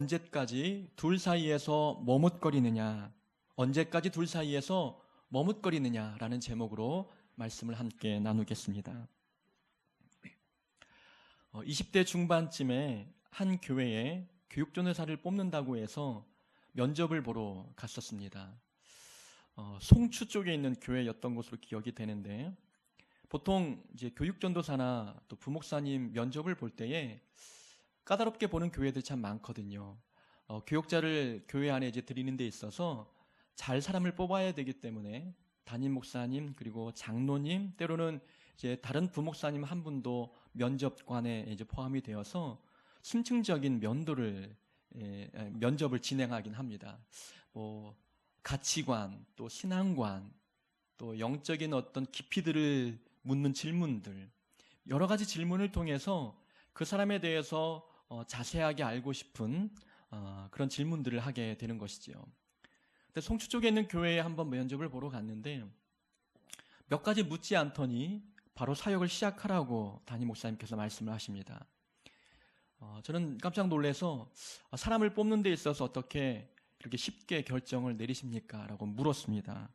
언제까지 둘 사이에서 머뭇거리느냐, 언제까지 둘 사이에서 머뭇거리느냐라는 제목으로 말씀을 함께 나누겠습니다. 20대 중반쯤에 한 교회에 교육전도사를 뽑는다고 해서 면접을 보러 갔었습니다. 어, 송추 쪽에 있는 교회였던 것으로 기억이 되는데 보통 이제 교육전도사나 또 부목사님 면접을 볼 때에 까다롭게 보는 교회들이 참 많거든요. 어, 교육자를 교회 안에 이제 드리는 데 있어서 잘 사람을 뽑아야 되기 때문에 담임 목사님 그리고 장로님 때로는 이제 다른 부목사님 한 분도 면접관에 이제 포함이 되어서 심층적인 면도를 예, 면접을 진행하긴 합니다. 뭐 가치관, 또 신앙관, 또 영적인 어떤 깊이들을 묻는 질문들, 여러 가지 질문을 통해서 그 사람에 대해서 어, 자세하게 알고 싶은 어, 그런 질문들을 하게 되는 것이지요. 근데 송추 쪽에 있는 교회에 한번 면접을 보러 갔는데 몇 가지 묻지 않더니 바로 사역을 시작하라고 담임 목사님께서 말씀을 하십니다. 어, 저는 깜짝 놀래서 사람을 뽑는 데 있어서 어떻게 이렇게 쉽게 결정을 내리십니까? 라고 물었습니다.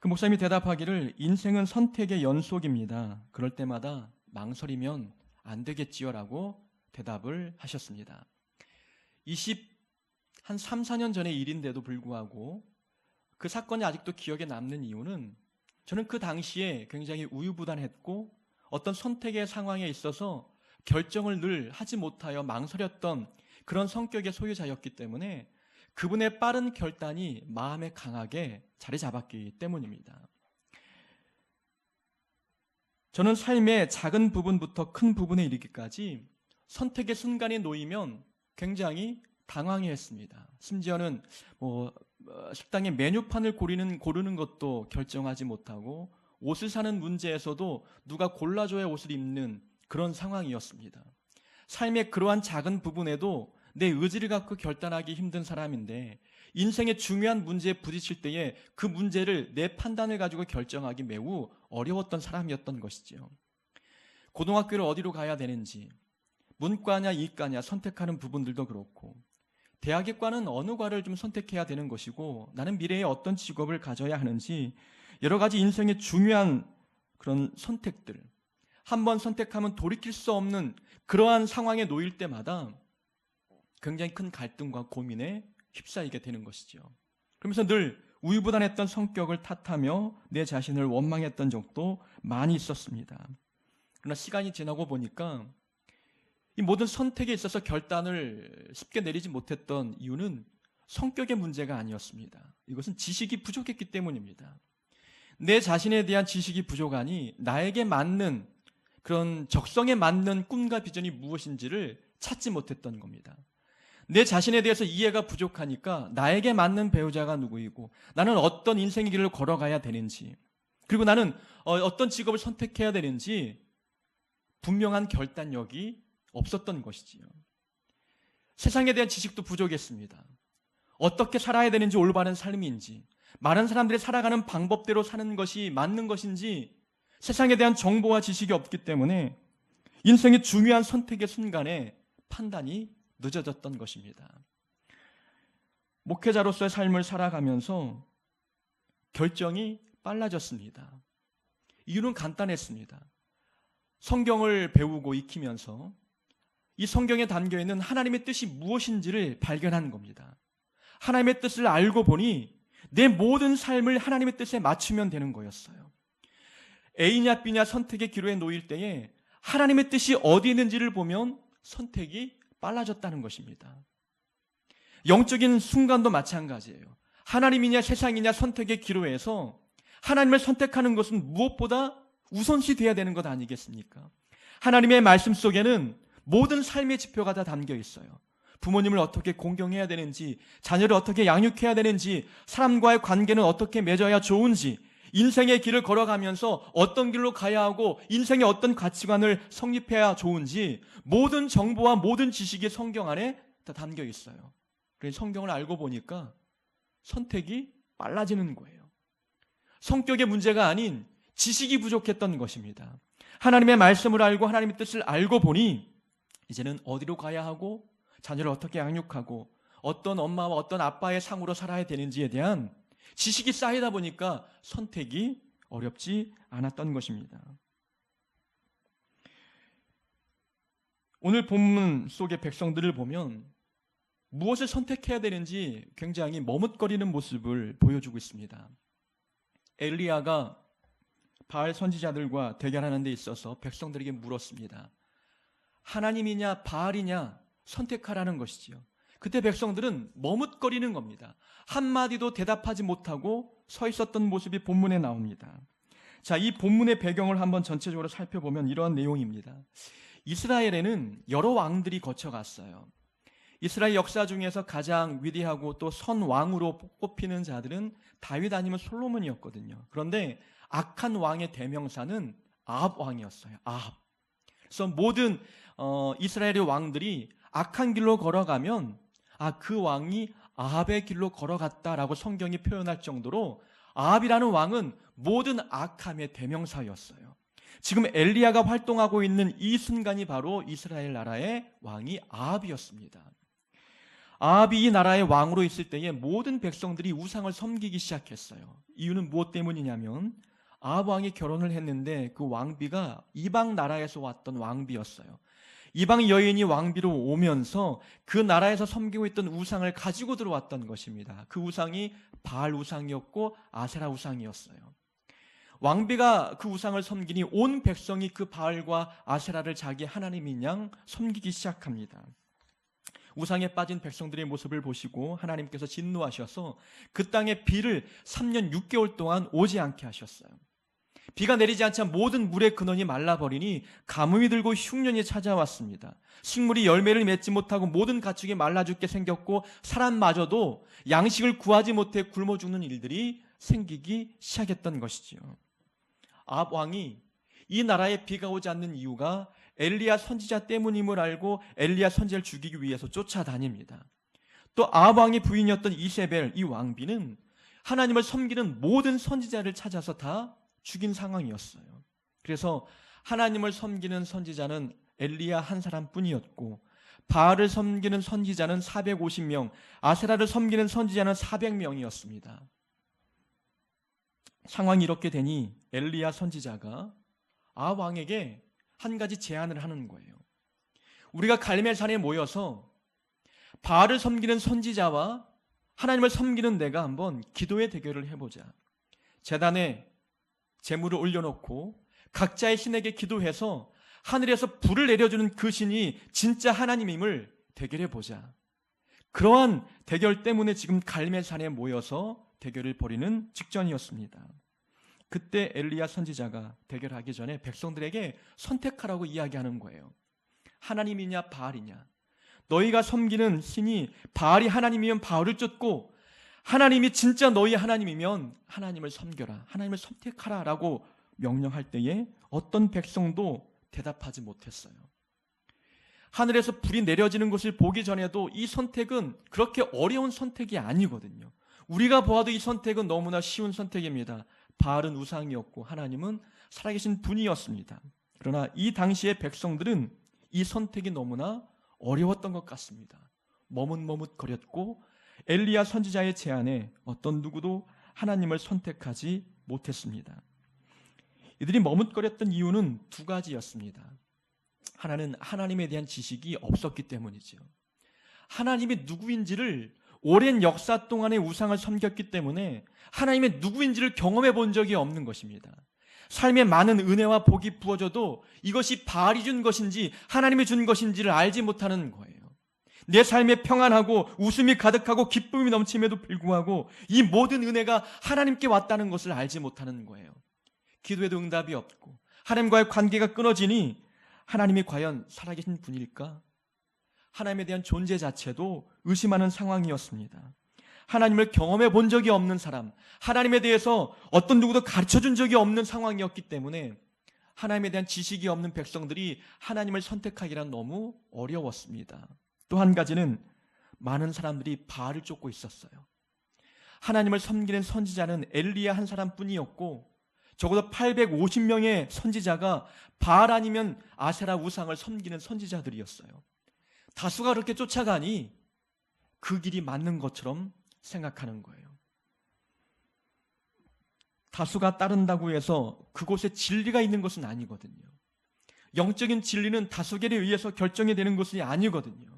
그 목사님이 대답하기를 인생은 선택의 연속입니다. 그럴 때마다 망설이면 안 되겠지요. 라고 대답을 하셨습니다. 20, 한 3, 4년 전의 일인데도 불구하고 그 사건이 아직도 기억에 남는 이유는 저는 그 당시에 굉장히 우유부단했고 어떤 선택의 상황에 있어서 결정을 늘 하지 못하여 망설였던 그런 성격의 소유자였기 때문에 그분의 빠른 결단이 마음에 강하게 자리 잡았기 때문입니다. 저는 삶의 작은 부분부터 큰 부분에 이르기까지 선택의 순간에 놓이면 굉장히 당황해 했습니다. 심지어는 뭐 어, 식당의 메뉴판을 고르는, 고르는 것도 결정하지 못하고 옷을 사는 문제에서도 누가 골라줘야 옷을 입는 그런 상황이었습니다. 삶의 그러한 작은 부분에도 내 의지를 갖고 결단하기 힘든 사람인데 인생의 중요한 문제에 부딪힐 때에 그 문제를 내 판단을 가지고 결정하기 매우 어려웠던 사람이었던 것이지요. 고등학교를 어디로 가야 되는지, 문과냐 이과냐 선택하는 부분들도 그렇고, 대학의 과는 어느 과를 좀 선택해야 되는 것이고, 나는 미래에 어떤 직업을 가져야 하는지, 여러 가지 인생의 중요한 그런 선택들, 한 번 선택하면 돌이킬 수 없는 그러한 상황에 놓일 때마다 굉장히 큰 갈등과 고민에 휩싸이게 되는 것이죠. 그러면서 늘 우유부단했던 성격을 탓하며 내 자신을 원망했던 적도 많이 있었습니다. 그러나 시간이 지나고 보니까 이 모든 선택에 있어서 결단을 쉽게 내리지 못했던 이유는 성격의 문제가 아니었습니다. 이것은 지식이 부족했기 때문입니다. 내 자신에 대한 지식이 부족하니 나에게 맞는 그런 적성에 맞는 꿈과 비전이 무엇인지를 찾지 못했던 겁니다. 내 자신에 대해서 이해가 부족하니까 나에게 맞는 배우자가 누구이고 나는 어떤 인생의 길을 걸어가야 되는지 그리고 나는 어, 어떤 직업을 선택해야 되는지 분명한 결단력이 없었던 것이지요. 세상에 대한 지식도 부족했습니다. 어떻게 살아야 되는지 올바른 삶인지, 많은 사람들이 살아가는 방법대로 사는 것이 맞는 것인지 세상에 대한 정보와 지식이 없기 때문에 인생의 중요한 선택의 순간에 판단이 늦어졌던 것입니다. 목회자로서의 삶을 살아가면서 결정이 빨라졌습니다. 이유는 간단했습니다. 성경을 배우고 익히면서 이 성경에 담겨 있는 하나님의 뜻이 무엇인지를 발견한 겁니다. 하나님의 뜻을 알고 보니 내 모든 삶을 하나님의 뜻에 맞추면 되는 거였어요. A냐 B냐 선택의 기로에 놓일 때에 하나님의 뜻이 어디 있는지를 보면 선택이 빨라졌다는 것입니다. 영적인 순간도 마찬가지예요. 하나님이냐 세상이냐 선택의 기로에서 하나님을 선택하는 것은 무엇보다 우선시 돼야 되는 것 아니겠습니까? 하나님의 말씀 속에는 모든 삶의 지표가 다 담겨 있어요. 부모님을 어떻게 공경해야 되는지, 자녀를 어떻게 양육해야 되는지, 사람과의 관계는 어떻게 맺어야 좋은지, 인생의 길을 걸어가면서 어떤 길로 가야 하고 인생의 어떤 가치관을 성립해야 좋은지 모든 정보와 모든 지식이 성경 안에 다 담겨 있어요. 그래서 성경을 알고 보니까 선택이 빨라지는 거예요. 성격의 문제가 아닌 지식이 부족했던 것입니다. 하나님의 말씀을 알고 하나님의 뜻을 알고 보니 이제는 어디로 가야 하고 자녀를 어떻게 양육하고 어떤 엄마와 어떤 아빠의 상으로 살아야 되는지에 대한 지식이 쌓이다 보니까 선택이 어렵지 않았던 것입니다. 오늘 본문 속의 백성들을 보면 무엇을 선택해야 되는지 굉장히 머뭇거리는 모습을 보여주고 있습니다. 엘리야가 바알 선지자들과 대결하는 데 있어서 백성들에게 물었습니다. 하나님이냐 바알이냐 선택하라는 것이지요. 그때 백성들은 머뭇거리는 겁니다. 한마디도 대답하지 못하고 서 있었던 모습이 본문에 나옵니다. 자, 이 본문의 배경을 한번 전체적으로 살펴보면 이러한 내용입니다. 이스라엘에는 여러 왕들이 거쳐갔어요. 이스라엘 역사 중에서 가장 위대하고 또 선왕으로 꼽히는 자들은 다윗 아니면 솔로몬이었거든요. 그런데 악한 왕의 대명사는 아합 왕이었어요. 아합. 그래서 모든 어, 이스라엘의 왕들이 악한 길로 걸어가면 아 그 왕이 아합의 길로 걸어갔다라고 성경이 표현할 정도로 아합이라는 왕은 모든 악함의 대명사였어요. 지금 엘리야가 활동하고 있는 이 순간이 바로 이스라엘 나라의 왕이 아합이었습니다. 아합이 이 나라의 왕으로 있을 때에 모든 백성들이 우상을 섬기기 시작했어요. 이유는 무엇 때문이냐면 아합 왕이 결혼을 했는데 그 왕비가 이방 나라에서 왔던 왕비였어요. 이방 여인이 왕비로 오면서 그 나라에서 섬기고 있던 우상을 가지고 들어왔던 것입니다. 그 우상이 바알 우상이었고 아세라 우상이었어요. 왕비가 그 우상을 섬기니 온 백성이 그 바알과 아세라를 자기 하나님인 양 섬기기 시작합니다. 우상에 빠진 백성들의 모습을 보시고 하나님께서 진노하셔서 그 땅에 비를 3년 6개월 동안 오지 않게 하셨어요. 비가 내리지 않자 모든 물의 근원이 말라버리니 가뭄이 들고 흉년이 찾아왔습니다. 식물이 열매를 맺지 못하고 모든 가축이 말라 죽게 생겼고 사람마저도 양식을 구하지 못해 굶어 죽는 일들이 생기기 시작했던 것이지요. 아합 왕이 이 나라에 비가 오지 않는 이유가 엘리야 선지자 때문임을 알고 엘리야 선지자를 죽이기 위해서 쫓아다닙니다. 또 아합 왕의 부인이었던 이세벨 이 왕비는 하나님을 섬기는 모든 선지자를 찾아서 다 죽인 상황이었어요. 그래서 하나님을 섬기는 선지자는 엘리야 한 사람뿐이었고 바알을 섬기는 선지자는 450명, 아세라를 섬기는 선지자는 400명이었습니다. 상황이 이렇게 되니 엘리야 선지자가 아 왕에게 한 가지 제안을 하는 거예요. 우리가 갈멜산에 모여서 바알을 섬기는 선지자와 하나님을 섬기는 내가 한번 기도의 대결을 해보자. 재단에 재물을 올려놓고 각자의 신에게 기도해서 하늘에서 불을 내려주는 그 신이 진짜 하나님임을 대결해 보자. 그러한 대결 때문에 지금 갈멜산에 모여서 대결을 벌이는 직전이었습니다. 그때 엘리야 선지자가 대결하기 전에 백성들에게 선택하라고 이야기하는 거예요. 하나님이냐 바알이냐. 너희가 섬기는 신이 바알이 하나님이면 바알을 쫓고 하나님이 진짜 너희 하나님이면 하나님을 섬겨라. 하나님을 선택하라. 라고 명령할 때에 어떤 백성도 대답하지 못했어요. 하늘에서 불이 내려지는 것을 보기 전에도 이 선택은 그렇게 어려운 선택이 아니거든요. 우리가 보아도 이 선택은 너무나 쉬운 선택입니다. 바알은 우상이었고 하나님은 살아계신 분이었습니다. 그러나 이 당시의 백성들은 이 선택이 너무나 어려웠던 것 같습니다. 머뭇머뭇거렸고 엘리야 선지자의 제안에 어떤 누구도 하나님을 선택하지 못했습니다. 이들이 머뭇거렸던 이유는 두 가지였습니다. 하나는 하나님에 대한 지식이 없었기 때문이죠. 하나님이 누구인지를 오랜 역사 동안의 우상을 섬겼기 때문에 하나님의 누구인지를 경험해 본 적이 없는 것입니다. 삶에 많은 은혜와 복이 부어져도 이것이 바알이 준 것인지 하나님이 준 것인지를 알지 못하는 거예요. 내 삶에 평안하고 웃음이 가득하고 기쁨이 넘침에도 불구하고 이 모든 은혜가 하나님께 왔다는 것을 알지 못하는 거예요. 기도에도 응답이 없고 하나님과의 관계가 끊어지니 하나님이 과연 살아계신 분일까? 하나님에 대한 존재 자체도 의심하는 상황이었습니다. 하나님을 경험해 본 적이 없는 사람, 하나님에 대해서 어떤 누구도 가르쳐 준 적이 없는 상황이었기 때문에 하나님에 대한 지식이 없는 백성들이 하나님을 선택하기란 너무 어려웠습니다. 또 한 가지는 많은 사람들이 바알을 쫓고 있었어요. 하나님을 섬기는 선지자는 엘리야 한 사람뿐이었고 적어도 850명의 선지자가 바알 아니면 아세라 우상을 섬기는 선지자들이었어요. 다수가 그렇게 쫓아가니 그 길이 맞는 것처럼 생각하는 거예요. 다수가 따른다고 해서 그곳에 진리가 있는 것은 아니거든요. 영적인 진리는 다수결에 의해서 결정이 되는 것이 아니거든요.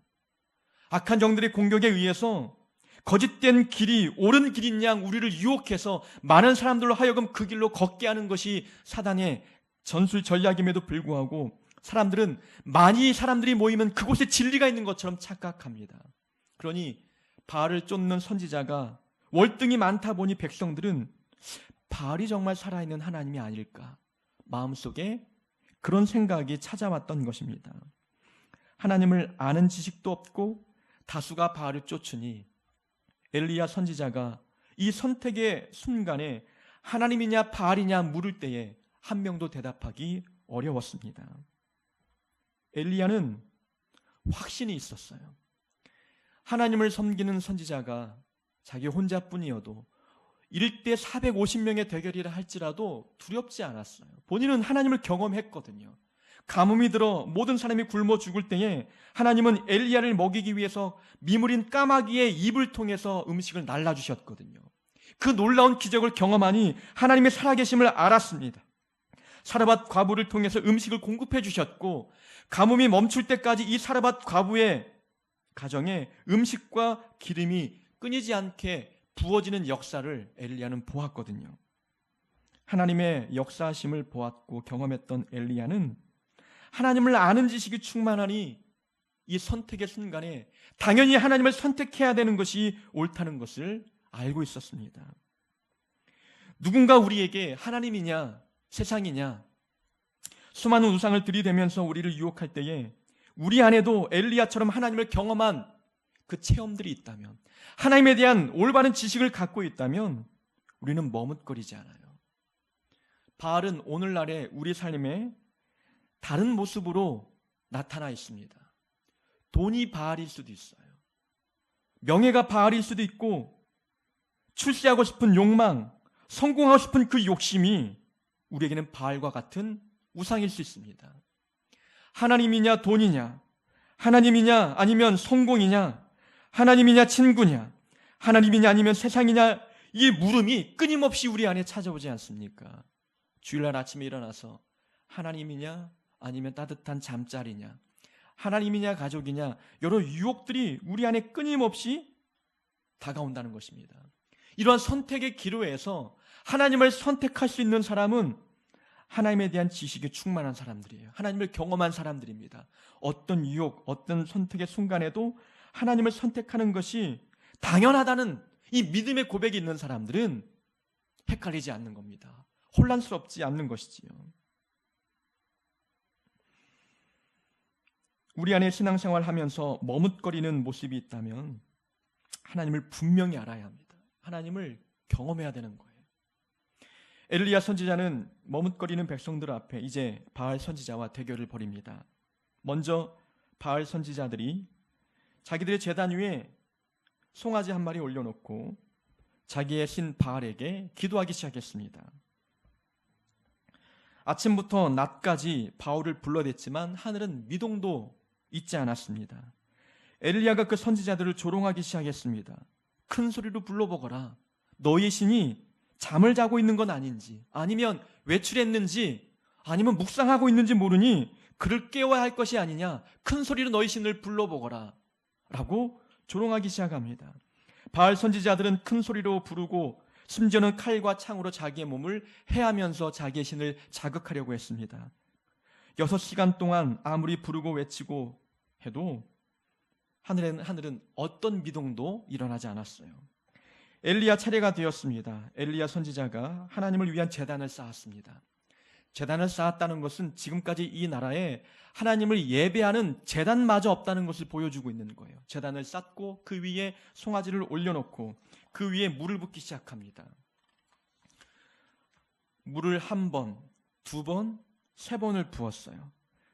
악한 정들의 공격에 의해서 거짓된 길이 옳은 길인 양 우리를 유혹해서 많은 사람들로 하여금 그 길로 걷게 하는 것이 사단의 전술 전략임에도 불구하고 사람들은 많이 사람들이 모이면 그곳에 진리가 있는 것처럼 착각합니다. 그러니 바알을 쫓는 선지자가 월등히 많다 보니 백성들은 바알이 정말 살아있는 하나님이 아닐까 마음속에 그런 생각이 찾아왔던 것입니다. 하나님을 아는 지식도 없고 다수가 바알을 쫓으니 엘리야 선지자가 이 선택의 순간에 하나님이냐 바알이냐 물을 때에 한 명도 대답하기 어려웠습니다. 엘리야는 확신이 있었어요. 하나님을 섬기는 선지자가 자기 혼자뿐이어도 이럴 때 450명의 대결이라 할지라도 두렵지 않았어요. 본인은 하나님을 경험했거든요. 가뭄이 들어 모든 사람이 굶어 죽을 때에 하나님은 엘리야를 먹이기 위해서 미물인 까마귀의 입을 통해서 음식을 날라주셨거든요. 그 놀라운 기적을 경험하니 하나님의 살아계심을 알았습니다. 사르밧 과부를 통해서 음식을 공급해 주셨고 가뭄이 멈출 때까지 이 사르밧 과부의 가정에 음식과 기름이 끊이지 않게 부어지는 역사를 엘리야는 보았거든요. 하나님의 역사하심을 보았고 경험했던 엘리야는 하나님을 아는 지식이 충만하니 이 선택의 순간에 당연히 하나님을 선택해야 되는 것이 옳다는 것을 알고 있었습니다. 누군가 우리에게 하나님이냐 세상이냐 수많은 우상을 들이대면서 우리를 유혹할 때에 우리 안에도 엘리야처럼 하나님을 경험한 그 체험들이 있다면 하나님에 대한 올바른 지식을 갖고 있다면 우리는 머뭇거리지 않아요. 바알은 오늘날의 우리 삶에 다른 모습으로 나타나 있습니다. 돈이 바알일 수도 있어요. 명예가 바알일 수도 있고 출세하고 싶은 욕망, 성공하고 싶은 그 욕심이 우리에게는 바알과 같은 우상일 수 있습니다. 하나님이냐 돈이냐, 하나님이냐 아니면 성공이냐, 하나님이냐 친구냐, 하나님이냐 아니면 세상이냐 이 물음이 끊임없이 우리 안에 찾아오지 않습니까? 주일날 아침에 일어나서 하나님이냐 아니면 따뜻한 잠자리냐, 하나님이냐 가족이냐 여러 유혹들이 우리 안에 끊임없이 다가온다는 것입니다. 이러한 선택의 기로에서 하나님을 선택할 수 있는 사람은 하나님에 대한 지식이 충만한 사람들이에요. 하나님을 경험한 사람들입니다. 어떤 유혹, 어떤 선택의 순간에도 하나님을 선택하는 것이 당연하다는 이 믿음의 고백이 있는 사람들은 헷갈리지 않는 겁니다. 혼란스럽지 않는 것이지요. 우리 안에 신앙생활 하면서 머뭇거리는 모습이 있다면 하나님을 분명히 알아야 합니다. 하나님을 경험해야 되는 거예요. 엘리야 선지자는 머뭇거리는 백성들 앞에 이제 바알 선지자와 대결을 벌입니다. 먼저 바알 선지자들이 자기들의 재단 위에 송아지 한 마리 올려놓고 자기의 신 바알에게 기도하기 시작했습니다. 아침부터 낮까지 바울을 불러댔지만 하늘은 미동도 있지 않았습니다. 엘리야가 그 선지자들을 조롱하기 시작했습니다. 큰 소리로 불러보거라. 너희 신이 잠을 자고 있는 건 아닌지, 아니면 외출했는지, 아니면 묵상하고 있는지 모르니 그를 깨워야 할 것이 아니냐. 큰 소리로 너희 신을 불러보거라. 라고 조롱하기 시작합니다. 바알 선지자들은 큰 소리로 부르고 심지어는 칼과 창으로 자기의 몸을 해하면서 자기의 신을 자극하려고 했습니다. 여섯 시간 동안 아무리 부르고 외치고 해도 하늘은, 하늘은 어떤 미동도 일어나지 않았어요. 엘리야 차례가 되었습니다. 엘리야 선지자가 하나님을 위한 재단을 쌓았습니다. 재단을 쌓았다는 것은 지금까지 이 나라에 하나님을 예배하는 재단마저 없다는 것을 보여주고 있는 거예요. 재단을 쌓고 그 위에 송아지를 올려놓고 그 위에 물을 붓기 시작합니다. 물을 한 번, 두 번, 세 번을 부었어요.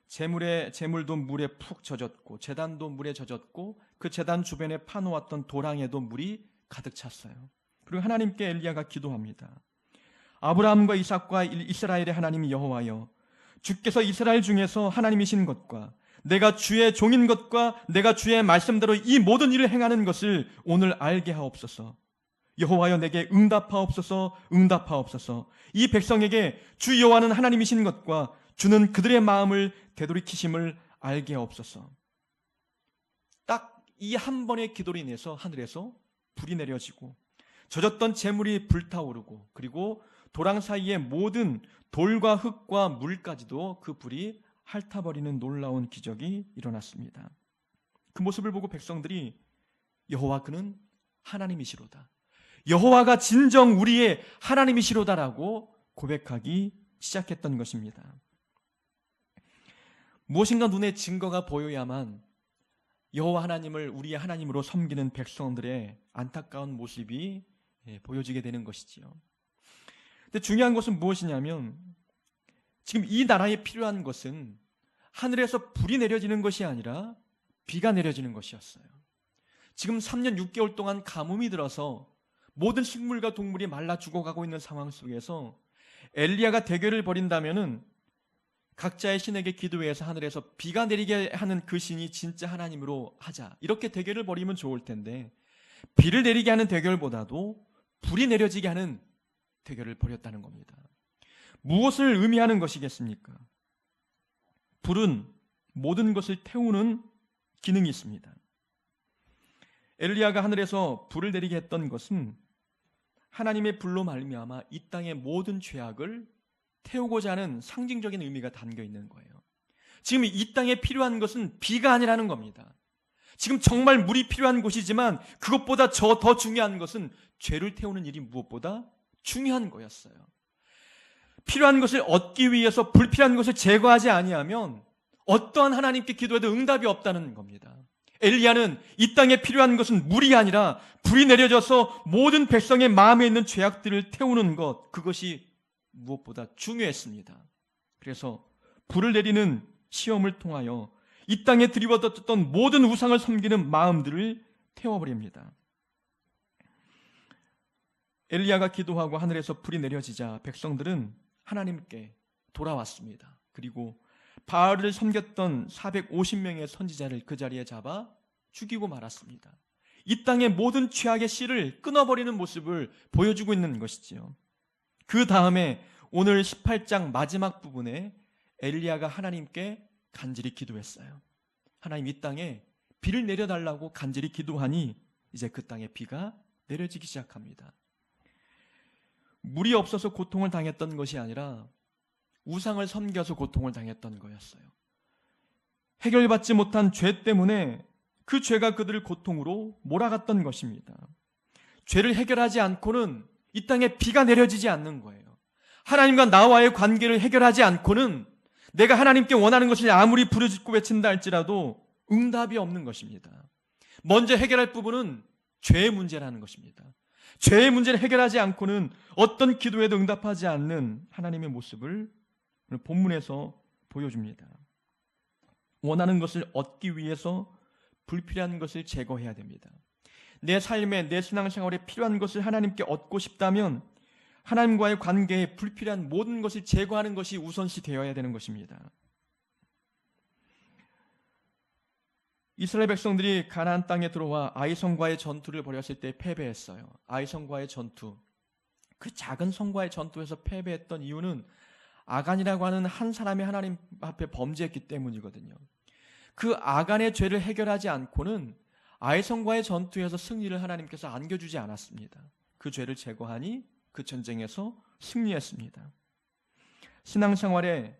재물에 재물도 물에 푹 젖었고 재단도 물에 젖었고 그 재단 주변에 파놓았던 도랑에도 물이 가득 찼어요. 그리고 하나님께 엘리야가 기도합니다. 아브라함과 이삭과 이스라엘의 하나님 여호와여 주께서 이스라엘 중에서 하나님이신 것과 내가 주의 종인 것과 내가 주의 말씀대로 이 모든 일을 행하는 것을 오늘 알게 하옵소서. 여호와여 내게 응답하옵소서 응답하옵소서. 이 백성에게 주 여호와는 하나님이신 것과 주는 그들의 마음을 되돌이키심을 알게 하옵소서. 딱 이 한 번의 기도로 인해서 하늘에서 불이 내려지고 젖었던 재물이 불타오르고 그리고 도랑 사이의 모든 돌과 흙과 물까지도 그 불이 핥아버리는 놀라운 기적이 일어났습니다. 그 모습을 보고 백성들이 여호와 그는 하나님이시로다. 여호와가 진정 우리의 하나님이시로다라고 고백하기 시작했던 것입니다. 무엇인가 눈에 증거가 보여야만 여호와 하나님을 우리의 하나님으로 섬기는 백성들의 안타까운 모습이 예, 보여지게 되는 것이지요. 근데 중요한 것은 무엇이냐면 지금 이 나라에 필요한 것은 하늘에서 불이 내려지는 것이 아니라 비가 내려지는 것이었어요. 지금 3년 6개월 동안 가뭄이 들어서 모든 식물과 동물이 말라 죽어가고 있는 상황 속에서 엘리야가 대결을 벌인다면은 각자의 신에게 기도해서 하늘에서 비가 내리게 하는 그 신이 진짜 하나님으로 하자. 이렇게 대결을 벌이면 좋을 텐데 비를 내리게 하는 대결보다도 불이 내려지게 하는 대결을 벌였다는 겁니다. 무엇을 의미하는 것이겠습니까? 불은 모든 것을 태우는 기능이 있습니다. 엘리야가 하늘에서 불을 내리게 했던 것은 하나님의 불로 말미암아 이 땅의 모든 죄악을 태우고자 하는 상징적인 의미가 담겨 있는 거예요. 지금 이 땅에 필요한 것은 비가 아니라는 겁니다. 지금 정말 물이 필요한 곳이지만 그것보다 저 더 중요한 것은 죄를 태우는 일이 무엇보다 중요한 거였어요. 필요한 것을 얻기 위해서 불필요한 것을 제거하지 아니하면 어떠한 하나님께 기도해도 응답이 없다는 겁니다. 엘리야는 이 땅에 필요한 것은 물이 아니라 불이 내려져서 모든 백성의 마음에 있는 죄악들을 태우는 것 그것이 무엇보다 중요했습니다. 그래서 불을 내리는 시험을 통하여 이 땅에 들이받았던 모든 우상을 섬기는 마음들을 태워버립니다. 엘리야가 기도하고 하늘에서 불이 내려지자 백성들은 하나님께 돌아왔습니다. 그리고 바알을 섬겼던 450명의 선지자를 그 자리에 잡아 죽이고 말았습니다. 이 땅의 모든 죄악의 씨를 끊어버리는 모습을 보여주고 있는 것이지요. 그 다음에 오늘 18장 마지막 부분에 엘리야가 하나님께 간절히 기도했어요. 하나님 이 땅에 비를 내려달라고 간절히 기도하니 이제 그 땅에 비가 내려지기 시작합니다. 물이 없어서 고통을 당했던 것이 아니라 우상을 섬겨서 고통을 당했던 거였어요. 해결받지 못한 죄 때문에 그 죄가 그들을 고통으로 몰아갔던 것입니다. 죄를 해결하지 않고는 이 땅에 비가 내려지지 않는 거예요. 하나님과 나와의 관계를 해결하지 않고는 내가 하나님께 원하는 것을 아무리 부르짖고 외친다 할지라도 응답이 없는 것입니다. 먼저 해결할 부분은 죄의 문제라는 것입니다. 죄의 문제를 해결하지 않고는 어떤 기도에도 응답하지 않는 하나님의 모습을 본문에서 보여줍니다. 원하는 것을 얻기 위해서 불필요한 것을 제거해야 됩니다. 내 삶에 내 신앙생활에 필요한 것을 하나님께 얻고 싶다면 하나님과의 관계에 불필요한 모든 것을 제거하는 것이 우선시 되어야 되는 것입니다. 이스라엘 백성들이 가나안 땅에 들어와 아이성과의 전투를 벌였을 때 패배했어요. 아이성과의 전투. 그 작은 성과의 전투에서 패배했던 이유는 아간이라고 하는 한 사람이 하나님 앞에 범죄했기 때문이거든요. 그 아간의 죄를 해결하지 않고는 아이성과의 전투에서 승리를 하나님께서 안겨주지 않았습니다. 그 죄를 제거하니 그 전쟁에서 승리했습니다. 신앙생활에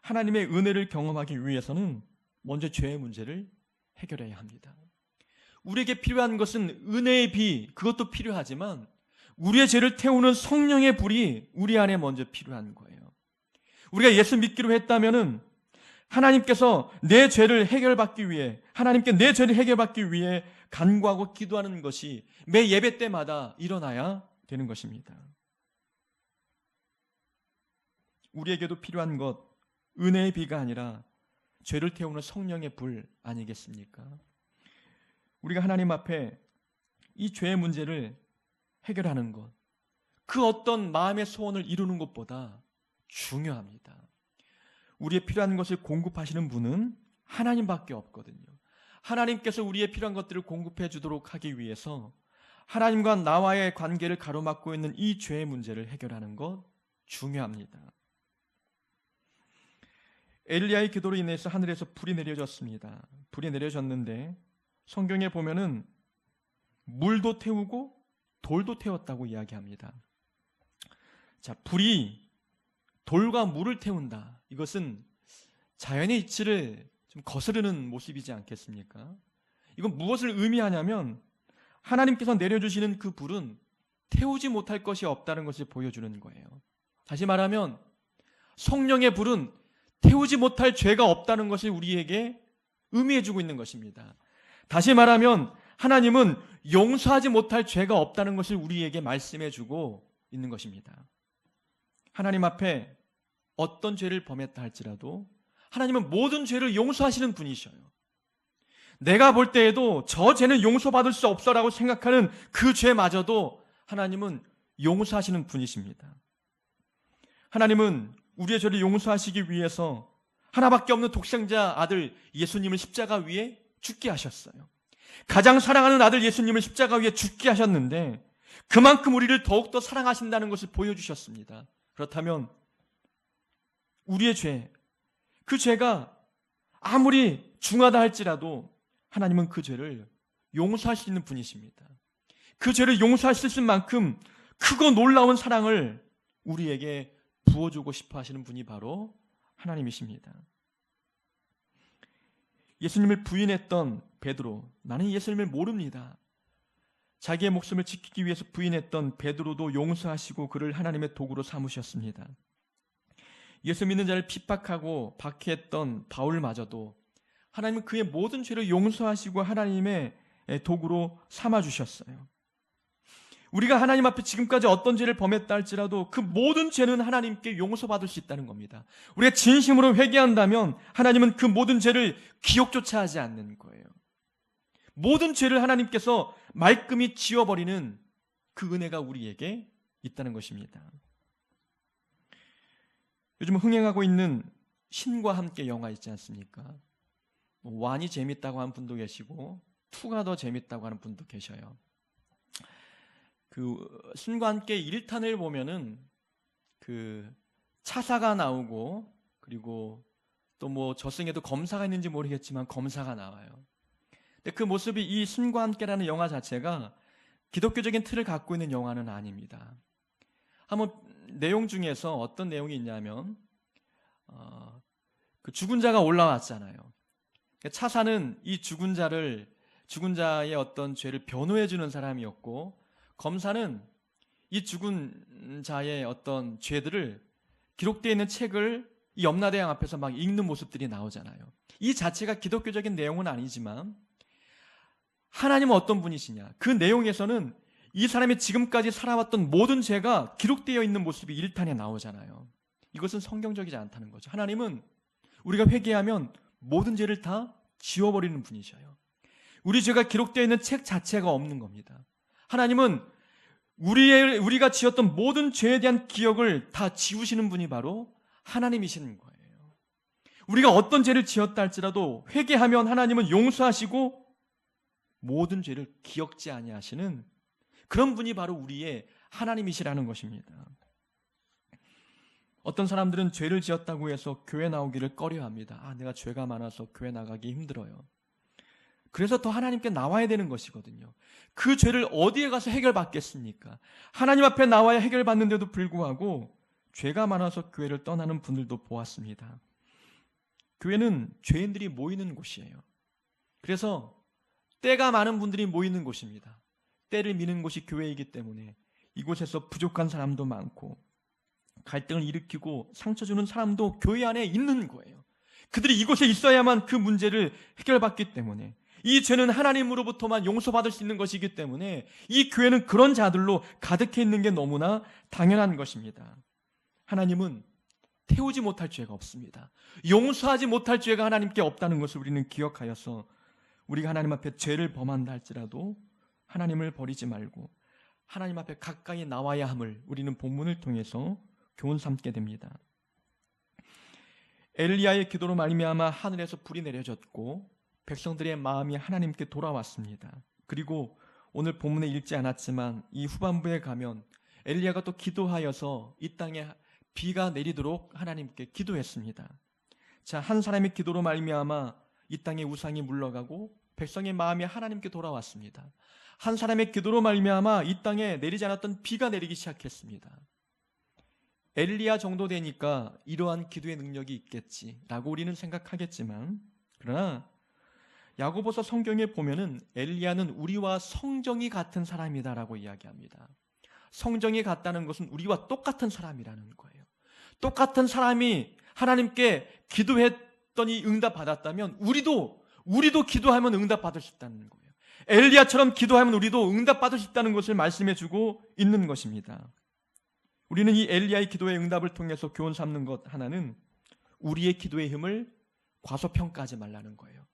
하나님의 은혜를 경험하기 위해서는 먼저 죄의 문제를 해결해야 합니다. 우리에게 필요한 것은 은혜의 비, 그것도 필요하지만 우리의 죄를 태우는 성령의 불이 우리 안에 먼저 필요한 거예요. 우리가 예수 믿기로 했다면은 하나님께서 내 죄를 해결받기 위해 하나님께 내 죄를 해결받기 위해 간구하고 기도하는 것이 매 예배 때마다 일어나야 되는 것입니다. 우리에게도 필요한 것 은혜의 비가 아니라 죄를 태우는 성령의 불 아니겠습니까? 우리가 하나님 앞에 이 죄의 문제를 해결하는 것, 그 어떤 마음의 소원을 이루는 것보다 중요합니다. 우리의 필요한 것을 공급하시는 분은 하나님밖에 없거든요. 하나님께서 우리의 필요한 것들을 공급해 주도록 하기 위해서 하나님과 나와의 관계를 가로막고 있는 이 죄의 문제를 해결하는 것 중요합니다. 엘리야의 기도로 인해서 하늘에서 불이 내려졌습니다. 불이 내려졌는데 성경에 보면은 물도 태우고 돌도 태웠다고 이야기합니다. 자, 불이 돌과 물을 태운다. 이것은 자연의 이치를 좀 거스르는 모습이지 않겠습니까? 이건 무엇을 의미하냐면 하나님께서 내려주시는 그 불은 태우지 못할 것이 없다는 것을 보여주는 거예요. 다시 말하면 성령의 불은 태우지 못할 죄가 없다는 것을 우리에게 의미해주고 있는 것입니다. 다시 말하면 하나님은 용서하지 못할 죄가 없다는 것을 우리에게 말씀해주고 있는 것입니다. 하나님 앞에 어떤 죄를 범했다 할지라도 하나님은 모든 죄를 용서하시는 분이셔요. 내가 볼 때에도 저 죄는 용서받을 수 없어라고 생각하는 그 죄마저도 하나님은 용서하시는 분이십니다. 하나님은 우리의 죄를 용서하시기 위해서 하나밖에 없는 독생자 아들 예수님을 십자가 위에 죽게 하셨어요. 가장 사랑하는 아들 예수님을 십자가 위에 죽게 하셨는데 그만큼 우리를 더욱더 사랑하신다는 것을 보여주셨습니다. 그렇다면 우리의 죄, 그 죄가 아무리 중하다 할지라도 하나님은 그 죄를 있는 분이십니다. 그 죄를 있을 만큼 크고 놀라운 사랑을 우리에게 부어주고 싶어 하시는 분이 바로 하나님이십니다. 예수님을 부인했던 베드로, 나는 예수님을 모릅니다. 자기의 목숨을 지키기 위해서 부인했던 베드로도 용서하시고 그를 하나님의 도구로 삼으셨습니다. 예수 믿는 자를 핍박하고 박해했던 바울마저도 하나님은 그의 모든 죄를 용서하시고 하나님의 도구로 삼아 주셨어요. 우리가 하나님 앞에 지금까지 어떤 죄를 범했다 할지라도 그 모든 죄는 하나님께 용서받을 수 있다는 겁니다. 우리가 진심으로 회개한다면 하나님은 그 모든 죄를 기억조차 하지 않는 거예요. 모든 죄를 하나님께서 말끔히 지워버리는 그 은혜가 우리에게 있다는 것입니다. 요즘 흥행하고 있는 신과 함께 영화 있지 않습니까? 뭐 완이 재밌다고 하는 분도 계시고 투가 더 재밌다고 하는 분도 계셔요. 그 신과 함께 1탄을 보면은 그 차사가 나오고 그리고 또 뭐 저승에도 검사가 있는지 모르겠지만 검사가 나와요. 근데 그 모습이 이 신과 함께라는 영화 자체가 기독교적인 틀을 갖고 있는 영화는 아닙니다. 한번 내용 중에서 어떤 내용이 있냐면 어, 그 죽은 자가 올라왔잖아요. 차사는 이 죽은 자를 죽은 자의 어떤 죄를 변호해 주는 사람이었고 검사는 이 죽은 자의 어떤 죄들을 기록되어 있는 책을 이 염라대왕 앞에서 막 읽는 모습들이 나오잖아요. 이 자체가 기독교적인 내용은 아니지만 하나님은 어떤 분이시냐? 그 내용에서는 이 사람이 지금까지 살아왔던 모든 죄가 기록되어 있는 모습이 1탄에 나오잖아요. 이것은 성경적이지 않다는 거죠. 하나님은 우리가 회개하면 모든 죄를 다 지워버리는 분이셔요. 우리 죄가 기록되어 있는 책 자체가 없는 겁니다. 하나님은 우리의, 우리가 지었던 모든 죄에 대한 기억을 다 지우시는 분이 바로 하나님이시는 거예요. 우리가 어떤 죄를 지었다 할지라도 회개하면 하나님은 용서하시고 모든 죄를 기억지 아니하시는 그런 분이 바로 우리의 하나님이시라는 것입니다. 어떤 사람들은 죄를 지었다고 해서 교회 나오기를 꺼려 합니다. 아, 내가 죄가 많아서 교회 나가기 힘들어요. 그래서 더 하나님께 나와야 되는 것이거든요. 그 죄를 어디에 가서 해결받겠습니까? 하나님 앞에 나와야 해결받는데도 불구하고 죄가 많아서 교회를 떠나는 분들도 보았습니다. 교회는 죄인들이 모이는 곳이에요. 그래서 때가 많은 분들이 모이는 곳입니다. 때를 미는 곳이 교회이기 때문에 이곳에서 부족한 사람도 많고 갈등을 일으키고 상처 주는 사람도 교회 안에 있는 거예요. 그들이 이곳에 있어야만 그 문제를 해결받기 때문에 이 죄는 하나님으로부터만 용서받을 수 있는 것이기 때문에 이 교회는 그런 자들로 가득해 있는 게 너무나 당연한 것입니다. 하나님은 태우지 못할 죄가 없습니다. 용서하지 못할 죄가 하나님께 없다는 것을 우리는 기억하여서 우리가 하나님 앞에 죄를 범한다 할지라도 하나님을 버리지 말고 하나님 앞에 가까이 나와야 함을 우리는 본문을 통해서 교훈 삼게 됩니다. 엘리야의 기도로 말미암아 하늘에서 불이 내려졌고 백성들의 마음이 하나님께 돌아왔습니다. 그리고 오늘 본문에 읽지 않았지만 이 후반부에 가면 엘리야가 또 기도하여서 이 땅에 비가 내리도록 하나님께 기도했습니다. 자, 한 사람의 기도로 말미암아 이 땅에 우상이 물러가고 백성의 마음이 하나님께 돌아왔습니다. 한 사람의 기도로 말미암아 이 땅에 내리지 않았던 비가 내리기 시작했습니다. 엘리야 정도 되니까 이러한 기도의 능력이 있겠지라고 우리는 생각하겠지만 그러나 야고보서 성경에 보면은 엘리야는 우리와 성정이 같은 사람이다라고 이야기합니다. 성정이 같다는 것은 우리와 똑같은 사람이라는 거예요. 똑같은 사람이 하나님께 기도했더니 응답 받았다면 우리도 우리도 기도하면 응답 받을 수 있다는 거예요. 엘리야처럼 기도하면 우리도 응답 받을 수 있다는 것을 말씀해 주고 있는 것입니다. 우리는 이 엘리야의 기도의 응답을 통해서 교훈 삼는 것 하나는 우리의 기도의 힘을 과소평가하지 말라는 거예요.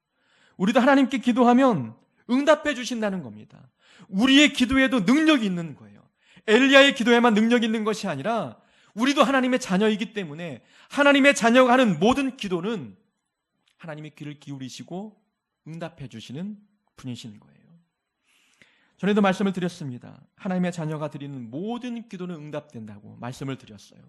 우리도 하나님께 기도하면 응답해 주신다는 겁니다. 우리의 기도에도 능력이 있는 거예요. 엘리야의 기도에만 능력이 있는 것이 아니라 우리도 하나님의 자녀이기 때문에 하나님의 자녀가 하는 모든 기도는 하나님의 귀를 기울이시고 응답해 주시는 분이신 거예요. 전에도 말씀을 드렸습니다. 하나님의 자녀가 드리는 모든 기도는 응답된다고 말씀을 드렸어요.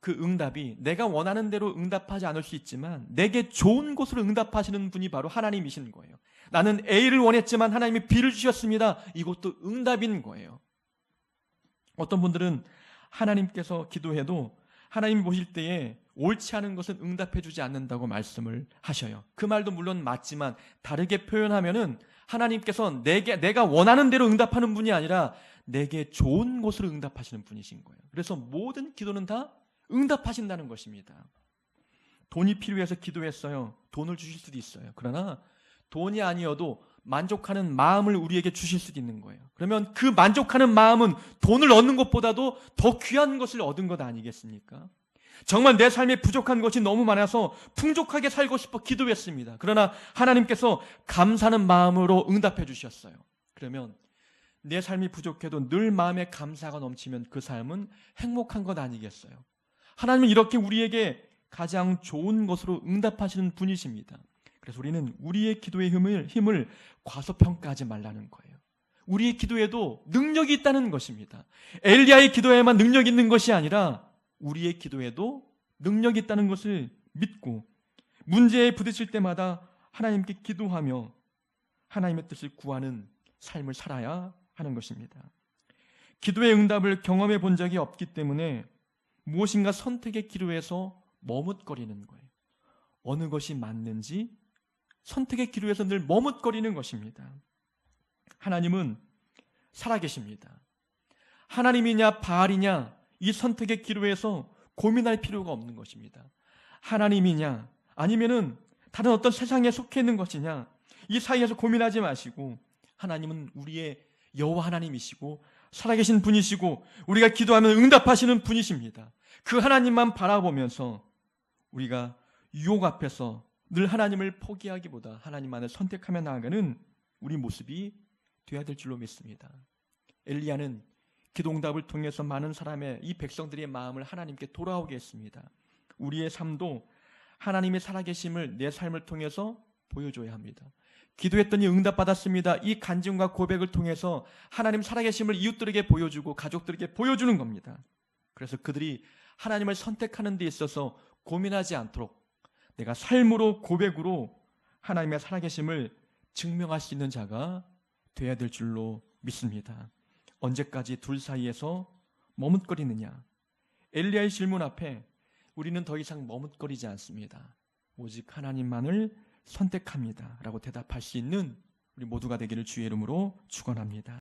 그 응답이 내가 원하는 대로 응답하지 않을 수 있지만 내게 좋은 곳으로 응답하시는 분이 바로 하나님이신 거예요. 나는 A를 원했지만 하나님이 B를 주셨습니다. 이것도 응답인 거예요. 어떤 분들은 하나님께서 기도해도 하나님 보실 때에 옳지 않은 것은 응답해 주지 않는다고 말씀을 하셔요. 그 말도 물론 맞지만 다르게 표현하면은 하나님께서 내게 내가 원하는 대로 응답하는 분이 아니라 내게 좋은 곳으로 응답하시는 분이신 거예요. 그래서 모든 기도는 다 응답하신다는 것입니다. 돈이 필요해서 기도했어요. 돈을 주실 수도 있어요. 그러나 돈이 아니어도 만족하는 마음을 우리에게 주실 수도 있는 거예요. 그러면 그 만족하는 마음은 돈을 얻는 것보다도 더 귀한 것을 얻은 것 아니겠습니까? 정말 내 삶에 부족한 것이 너무 많아서 풍족하게 살고 싶어 기도했습니다. 그러나 하나님께서 감사하는 마음으로 응답해 주셨어요. 그러면 내 삶이 부족해도 늘 마음에 감사가 넘치면 그 삶은 행복한 것 아니겠어요? 하나님은 이렇게 우리에게 가장 좋은 것으로 응답하시는 분이십니다. 그래서 우리는 우리의 기도의 힘을, 힘을 과소평가하지 말라는 거예요. 우리의 기도에도 능력이 있다는 것입니다. 엘리야의 기도에만 능력이 있는 것이 아니라 우리의 기도에도 능력이 있다는 것을 믿고 문제에 부딪힐 때마다 하나님께 기도하며 하나님의 뜻을 구하는 삶을 살아야 하는 것입니다. 기도의 응답을 경험해 본 적이 없기 때문에 무엇인가 선택의 기로에서 머뭇거리는 거예요. 어느 것이 맞는지 선택의 기로에서 늘 머뭇거리는 것입니다. 하나님은 살아계십니다. 하나님이냐 바알이냐 이 선택의 기로에서 고민할 필요가 없는 것입니다. 하나님이냐 아니면은 다른 어떤 세상에 속해 있는 것이냐 이 사이에서 고민하지 마시고 하나님은 우리의 여호와 하나님이시고 살아계신 분이시고 우리가 기도하면 응답하시는 분이십니다. 그 하나님만 바라보면서 우리가 유혹 앞에서 늘 하나님을 포기하기보다 하나님만을 선택하며 나아가는 우리 모습이 되어야 될 줄로 믿습니다. 엘리야는 기도응답을 통해서 많은 사람의 이 백성들의 마음을 하나님께 돌아오게 했습니다. 우리의 삶도 하나님의 살아계심을 내 삶을 통해서 보여줘야 합니다. 기도했더니 응답받았습니다. 이 간증과 고백을 통해서 하나님 살아계심을 이웃들에게 보여주고 가족들에게 보여주는 겁니다. 그래서 그들이 하나님을 선택하는 데 있어서 고민하지 않도록 내가 삶으로 고백으로 하나님의 살아계심을 증명할 수 있는 자가 돼야 될 줄로 믿습니다. 언제까지 둘 사이에서 머뭇거리느냐? 엘리야의 질문 앞에 우리는 더 이상 머뭇거리지 않습니다. 오직 하나님만을 선택합니다. 라고 대답할 수 있는 우리 모두가 되기를 주의 이름으로 축원합니다.